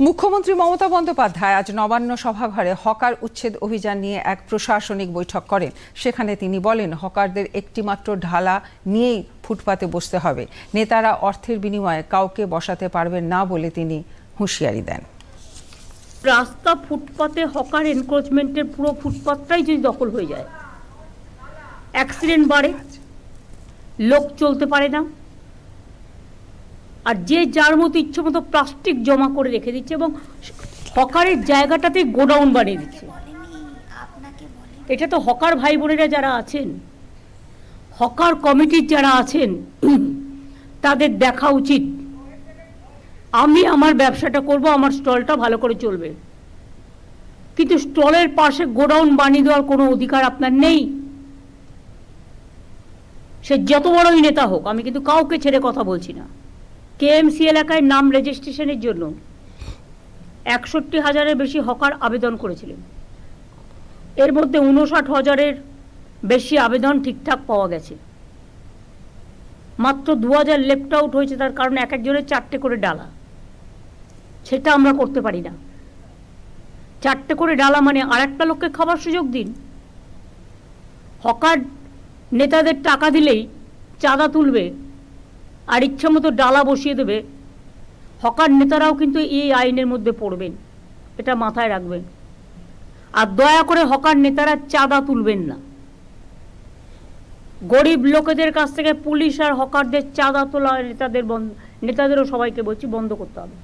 মুখ্যমন্ত্রী মমতা বন্দ্যোপাধ্যায় আজ নবান্ন সভাঘরে হকার উচ্ছেদ অভিযান নিয়ে এক প্রশাসনিক বৈঠক করেন। সেখানে তিনি বলেন, হকারদের একটিমাত্র ঢালা নিয়েই ফুটপাতে বসতে হবে। নেতারা অর্থের বিনিময়ে কাউকে বসাতে পারবেন না বলে তিনি হুঁশিয়ারি দেন। রাস্তা ফুটপাতে হকার এনক্রোচমেন্টের পুরো ফুটপাতটাই যদি দখল হয়ে যায় অ্যাক্সিডেন্ট বাড়ে, লোক চলতে পারে না আর যে যার মতো ইচ্ছে মতো প্লাস্টিক জমা করে রেখে দিচ্ছে এবং হকারের জায়গাটাতে গোডাউন বানিয়ে দিচ্ছে। এটা তো হকার ভাই বোনেরা যারা আছেন হকার কমিটির যারা আছেন তাদের দেখা উচিত। আমি আমার ব্যবসাটা করব আমার স্টলটা ভালো করে চলবে। কিন্তু স্টলের পাশে গোডাউন বানিয়ে দেওয়ার কোনো অধিকার আপনার নেই। সে যত বড়ই নেতা হোক আমি কিন্তু কাউকে ছেড়ে কথা বলছি না। কেএমসি এলাকায় নাম রেজিস্ট্রেশনের জন্য একষট্টি হাজারের বেশি হকার আবেদন করেছিলেন। এর মধ্যে উনষাট হাজারের বেশি আবেদন ঠিকঠাক পাওয়া গেছে। মাত্র দু হাজার লেফট আউট হয়েছে তার কারণ এক একজনের চারটে করে ডালা। সেটা আমরা করতে পারি না। চারটে করে ডালা মানে আর একটা লোককে খাবার সুযোগ দিন। হকার নেতাদের টাকা দিলেই চাঁদা তুলবে। আর ইচ্ছা মতো ডালা বসিয়ে দেবে। হকার নেতারাও কিন্তু এই আইনের মধ্যে পড়বেন। এটা মাথায় রাখবেন। আর দয়া করে হকার নেতারা চাঁদা তুলবেন না। গরিব লোকেদের কাছ থেকে পুলিশ আর হকারদের চাঁদা তোলা নেতাদের বন্ধ নেতাদেরও সবাইকে বলছি বন্ধ করতে হবে।